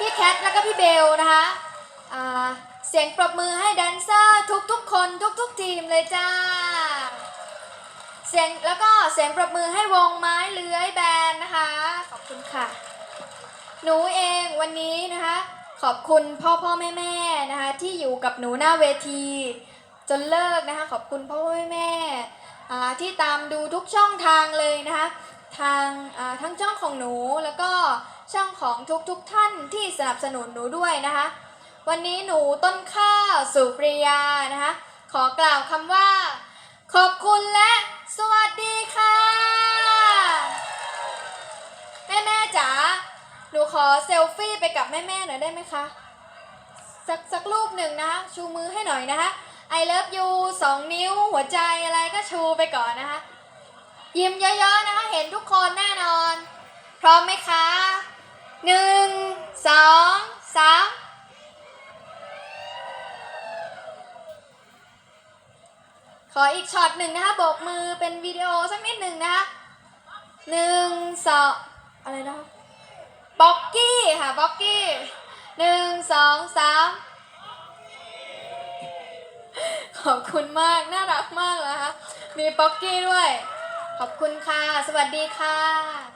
พี่แคทแล้วก็พี่เบลนะคะอ่าเสียงปรบมือให้แดนเซอร์ทุกๆคนทุกๆทีมเลยจ้า เสียงแล้วก็เสียงปรบมือให้วงไม้เลื้อยแบนนะคะ ขอบคุณค่ะ หนูเองวันนี้นะคะ ขอบคุณพ่อพ่อแม่แม่นะคะ ที่อยู่กับหนูหน้าเวที จนเลิกนะคะ ขอบคุณพ่อพ่อแม่แม่ที่ตามดูทุกช่องทางเลยนะคะ ทางทั้งช่องของหนูแล้วก็ช่องของทุกๆทท่านที่สนับสนุนหนูด้วยนะคะ วันนี้หนูต้นข้าวสุปริยานะคะ ขอกล่าวคำว่า ขอบคุณและสวัสดีค่ะแม่แม่จ๋าหนูขอเซลฟี่ไปกับแม่แม่หน่อยได้ไหมคะสักสักรูปหนึ่งนะคะชูมือให้หน่อยนะคะ I love you สองนิ้วหัวใจอะไรก็ชูไปก่อนนะคะ ยิ้มเยอะๆนะคะ เห็นทุกคนแน่นอน พร้อมไหมคะหนึ่งสองสามขออีกช็อตหนึ่งนะคะโบกมือเป็นวิดีโอสักนิดหนึ่งนะคะหนึ่งสองอะไรนะบ็อกกี้ค่ะบ็อกกี้หนึ่งสองสามขอบคุณมาก น่ารักมากเลยนะคะมีบ็อกกี้ด้วย ขอบคุณค่ะ สวัสดีค่ะ